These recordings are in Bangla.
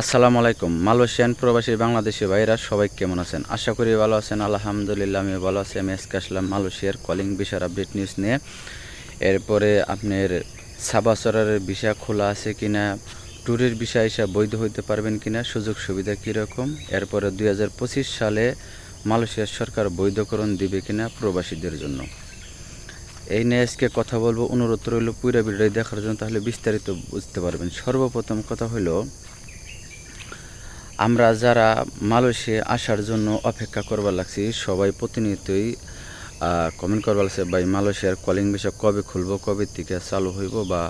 আসসালামু আলাইকুম। মালয়েশিয়ান প্রবাসী বাংলাদেশি ভাইরা সবাই কেমন আছেন? আশা করি ভালো আছেন। আলহামদুলিল্লাহ আমি ভালো আছি। আমি আজকে আসলাম মালয়েশিয়ার কলিং ভিসার আপডেট নিউজ নিয়ে। এরপরে আপনার সাবাসরের ভিসা খোলা আছে কিনা ট্যুরের ভিসা এসে বৈধ হইতে পারবেন কিনা সুযোগ সুবিধা কীরকম, এরপরে দুই হাজার পঁচিশ সালে মালয়েশিয়ার সরকার বৈধকরণ দিবে কিনা প্রবাসীদের জন্য। এই নিয়ে আজকে কথা বলব। অনুরোধ রইল, পুরা ভিডিও দেখার জন্য, তাহলে বিস্তারিত বুঝতে পারবেন। সর্বপ্রথম কথা হলো আমরা যারা মালয়েশিয়া আসার জন্য অপেক্ষা করবার লাগছি, সবাই প্রতিনিয়তই কমেন্ট করবার লাগছে, ভাই, মালয়েশিয়ার কলিং বিষয় কবে খুলবো, কবে থেকে চালু হইব বা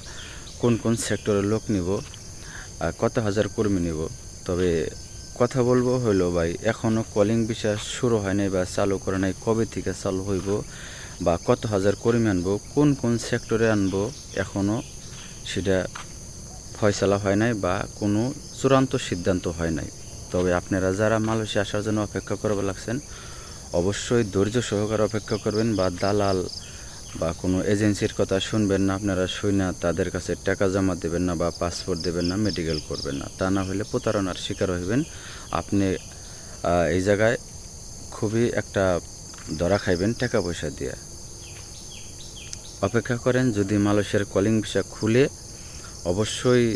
কোন কোন সেক্টরের লোক নিব কত হাজার কর্মী নিব। তবে কথা বলব হইল, ভাই এখনও কলিং বিষয় শুরু হয় নাই বা চালু করে নাই, কবে থেকে চালু হইব বা কত হাজার কর্মী আনব, কোন কোন সেক্টরে আনব এখনও সেটা ফয়সালা হয় নাই বা কোনো চূড়ান্ত সিদ্ধান্ত হয় নাই। তবে আপনারা যারা মালয়েশিয়া আসার জন্য অপেক্ষা করবে লাগছেন, অবশ্যই ধৈর্য সহকারে অপেক্ষা করবেন বা দালাল বা কোনো এজেন্সির কথা শুনবেন না, আপনারা শুই না, তাদের কাছে টাকা জমা দেবেন না বা পাসপোর্ট দেবেন না, মেডিকেল করবেন না। তা না হলে প্রতারণার শিকার হইবেন। আপনি এই জায়গায় খুবই একটা ধরা খাইবেন টাকা পয়সা দিয়ে। অপেক্ষা করেন, যদি মালয়েশিয়ার কলিং ভিসা খুলে, অবশ্যই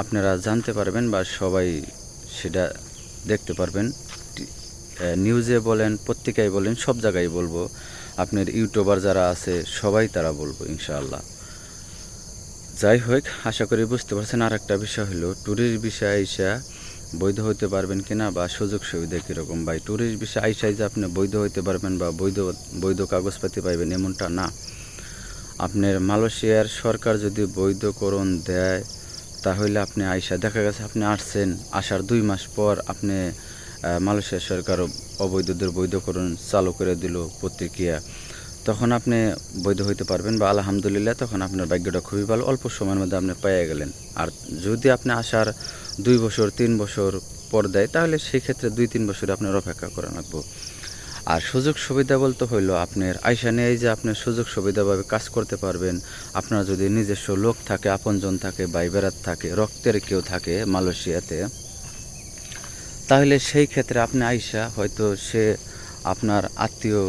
আপনারা জানতে পারবেন বা সবাই সেটা দেখতে পারবেন। নিউজে বলেন, পত্রিকায় বলেন, সব জায়গায় বলব। আপনার ইউটিউবার যারা আছে, সবাই তারা বলব, ইনশাআল্লাহ। যাই হোক, আশা করি বুঝতে পারছেন। আর একটা বিষয় হলো ট্যুরির বিষয় আইসা বৈধ হতে পারবেন কিনা বা সুযোগ সুবিধা কীরকম? ভাই ট্যুরির বিষয় আইসাই যে আপনি বৈধ হতে পারবেন বা বৈধ বৈধ কাগজপাতি পাইবেন, এমনটা না। আপনার মালয়েশিয়ার সরকার যদি বৈধকরণ দেয় তাহলে আপনি আইসা, দেখা গেছে আপনি আসছেন, আসার দুই মাস পর আপনি মালয়েশিয়া সরকার অবৈধদের বৈধকরণ চালু করে দিল প্রতিক্রিয়া। তখন আপনি বৈধ হইতে পারবেন বা আলহামদুলিল্লাহ তখন আপনার ভাগ্যটা খুবই ভালো, অল্প সময়ের মধ্যে আপনি পেয়ে গেলেন। আর যদি আপনি আসার দুই বছর, তিন বছর পর দেয়, তাহলে সেই ক্ষেত্রে দুই, তিন বছর আপনার অপেক্ষা করা লাগবো। আর সুযোগ সুবিধা বলতে হইল আপনার, আইসা নিয়েই যে আপনার সুযোগ সুবিধাভাবে কাজ করতে পারবেন। আপনার যদি নিজস্ব লোক থাকে, আপনজন থাকে বেড়াত থাকে, রক্তের কেউ থাকে মালয়েশিয়াতে, তাহলে সেই ক্ষেত্রে আপনি আইসা হয়তো সে আপনার আত্মীয়,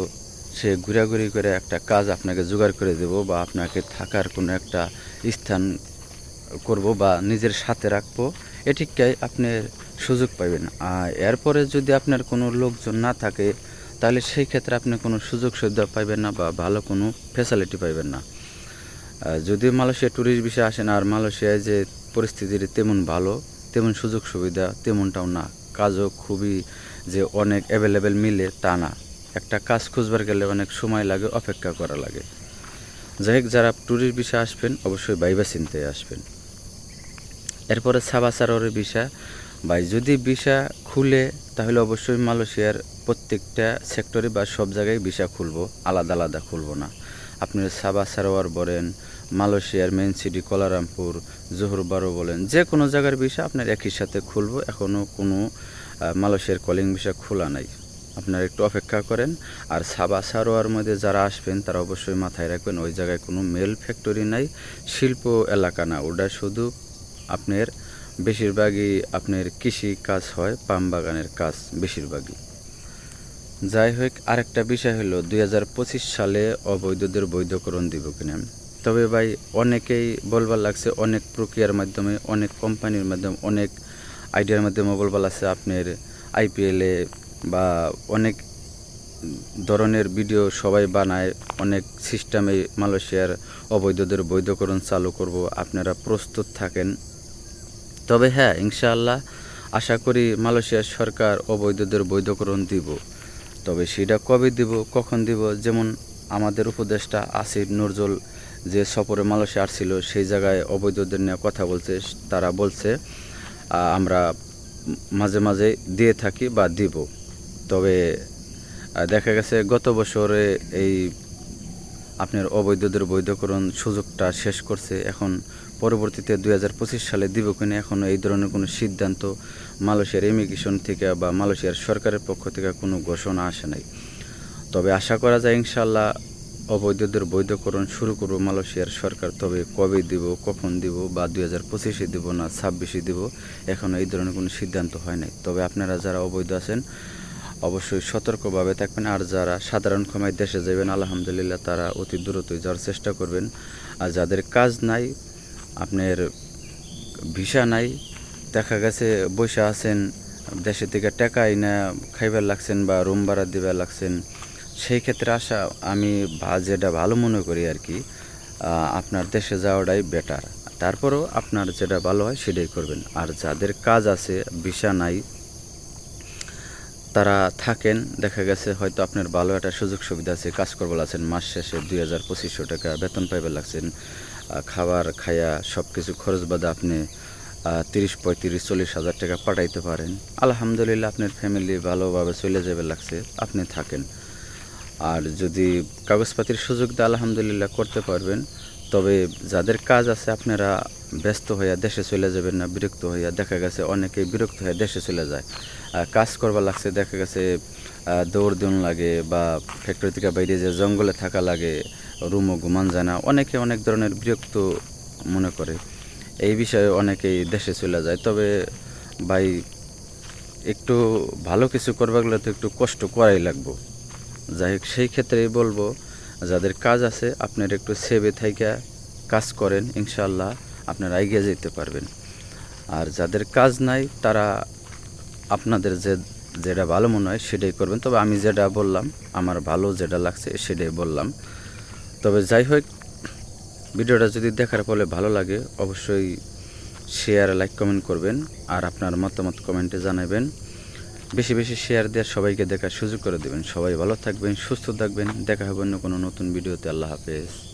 সে ঘোরাঘুরি করে একটা কাজ আপনাকে জোগাড় করে দেব বা আপনাকে থাকার কোনো একটা স্থান করব বা নিজের সাথে রাখব এটিকাই আপনি সুযোগ পাবেন আর এরপরে যদি আপনার কোনো লোকজন না থাকে তাহলে সেই ক্ষেত্রে আপনি কোনো সুযোগ সুবিধা পাইবেন না বা ভালো কোনো ফেসিলিটি পাইবেন না। যদি মালয়েশিয়া ট্যুরিস্ট বিষয়ে আসেন আর মালয়েশিয়ায় যে পরিস্থিতির তেমন ভালো, তেমন সুযোগ সুবিধা তেমনটাও না। কাজও খুবই যে অনেক অ্যাভেলেবেল মিলে তা না। একটা কাজ খুঁজবার গেলে অনেক সময় লাগে, অপেক্ষা করা লাগে। যাই হোক, যারা ট্যুরিস্ট বিষয়ে আসবেন, অবশ্যই বাইবা চিনতে আসবেন। এরপরে সাবাসারের ভিসা ভাই, যদি ভিসা খুলে, তাহলে অবশ্যই মালয়েশিয়ার প্রত্যেকটা সেক্টরে বা সব জায়গায় ভিসা খুলবো। আলাদা আলাদা খুলবো না। আপনি সাবা সারোয়ার বলেন, মালয়েশিয়ার মেন সিটি কোলারামপুর, জোহরবারও বলেন, যে কোনো জায়গার ভিসা আপনার একই সাথে খুলবো। এখনও কোনো মালয়েশিয়ার কলিং ভিসা খোলা নাই। আপনারা একটু অপেক্ষা করেন। আর সাবা সারোয়ার মধ্যে যারা আসবেন, তারা অবশ্যই মাথায় রাখবেন, ওই জায়গায় কোনো মেল ফ্যাক্টরি নাই। শিল্প এলাকা না, ওটা শুধু আপনার বেশিরভাগই আপনার কৃষি কাজ হয়, পাম বাগানের কাজ বেশিরভাগই। যাই হোক, আরেকটা বিষয় হলো দু হাজার পঁচিশ সালে অবৈধদের বৈধকরণ দিব কিনা? তবে ভাই, অনেকেই বলবার লাগছে, অনেক প্রক্রিয়ার মাধ্যমে, অনেক কোম্পানির মাধ্যমে, অনেক আইডিয়ার মাধ্যমে বলবার লাগছে আপনার আইপিএলে বা অনেক ধরনের ভিডিও সবাই বানায়, অনেক সিস্টেমে মালয়েশিয়ার অবৈধদের বৈধকরণ চালু করব, আপনারা প্রস্তুত থাকেন। তবে হ্যাঁ ইনশাআল্লাহ আশা করি মালয়েশিয়ার সরকার অবৈধদের বৈধকরণ দিব। তবে সেটা কবে দিব, কখন দিব, যেমন আমাদের উপদেষ্টা আসিফ নজরুল যে সফরে মালয়েশিয়া আসছিল, সেই জায়গায় অবৈধদের নিয়ে কথা বলছে, তারা বলছে আমরা মাঝে মাঝে দিয়ে থাকি বা দিব। তবে দেখা গেছে গত বছরে এই আপনার অবৈধদের বৈধকরণ সুযোগটা শেষ করছে, এখন পরবর্তীতে দু হাজার পঁচিশ সালে দিব কিনা এখনও এই ধরনের কোনো সিদ্ধান্ত মালয়েশিয়ার ইমিগ্রেশন থেকে বা মালয়েশিয়ার সরকারের পক্ষ থেকে কোনো ঘোষণা আসে নাই। তবে আশা করা যায় ইনশাল্লাহ অবৈধদের বৈধকরণ শুরু করব মালয়েশিয়ার সরকার। তবে কবে দিব, কখন দিব বা দুই হাজার পঁচিশে দিব না ছাব্বিশে দিব এখনও এই ধরনের কোনো সিদ্ধান্ত হয় নাই। তবে আপনারা যারা অবৈধ আছেন, অবশ্যই সতর্কভাবে থাকবেন। আর যারা সাধারণ ক্ষমায় দেশে যাবেন, আলহামদুলিল্লাহ তারা অতি দ্রুতই যাওয়ার চেষ্টা করবেন। আর যাদের কাজ নাই আপনার ভিসা নাই, দেখা গেছে বসে আছেন, দেশের থেকে টাকা না, খাইবার লাগছেন বা রুম ভাড়া দিবার লাগছেন। সেই ক্ষেত্রে আসা আমি যেটা ভালো মনে করি আর কি আপনার দেশে যাওয়াটাই বেটার তারপরও আপনার যেটা ভালো হয় সেটাই করবেন। আর যাদের কাজ আছে, ভিসা নাই তারা থাকেন, দেখা গেছে হয়তো আপনার ভালো একটা সুযোগ সুবিধা আছে, কাজ করবার আছেন মাস শেষে দুই হাজার পঁচিশশো টাকা বেতন পাইবার লাগছেন খাবার, খায়া সব কিছু খরচ বাদে আপনি তিরিশ, পঁয়ত্রিশ, চল্লিশ হাজার টাকা পাঠাইতে পারেন। আলহামদুলিল্লাহ আপনার ফ্যামিলি ভালোভাবে চলে যাবে লাগছে, আপনি থাকেন। আর যদি কাগজপাতির সুযোগ দেয় আলহামদুলিল্লাহ করতে পারবেন, তবে যাদের কাজ আছে আপনারা ব্যস্ত হইয়া দেশে চলে যাবেন না, বিরক্ত হইয়া, দেখা গেছে অনেকেই বিরক্ত হয়ে দেশে চলে যায়। কাজ করবার লাগছে দেখা গেছে আহ, দৌড় লাগে বা ফ্যাক্টরি থেকে বাইরে যে জঙ্গলে থাকা লাগে রুমও ঘুমান যায় না অনেকে অনেক ধরনের বিরক্ত মনে করে। এই বিষয়ে অনেকেই দেশে চলে যায় তবে ভাই একটু ভালো কিছু করবার গেলে তো একটু কষ্ট করাই লাগবো। যাই হোক সেই ক্ষেত্রেই বলব যাদের কাজ আছে আপনার একটু সেবে থাইকা কাজ করেন ইনশাল্লাহ আপনারা এগিয়ে যেতে পারবেন। আর যাদের কাজ নাই তারা আপনাদের যে যেটা ভালো মনে হয় সেটাই করবেন। তবে আমি যেটা বললাম, আমার ভালো যেটা লাগছে সেটাই বললাম। তবে যাই হোক, ভিডিওটা যদি দেখার ফলে ভালো লাগে, অবশ্যই শেয়ার লাইক কমেন্ট করবেন আর আপনার মতামত কমেন্টে জানাবেন। বেশি বেশি শেয়ার দেওয়ার সবাইকে দেখার সুযোগ করে দেবেন। সবাই ভালো থাকবেন, সুস্থ থাকবেন। দেখা হবে অন্য কোনো নতুন ভিডিওতে। আল্লাহ হাফেজ।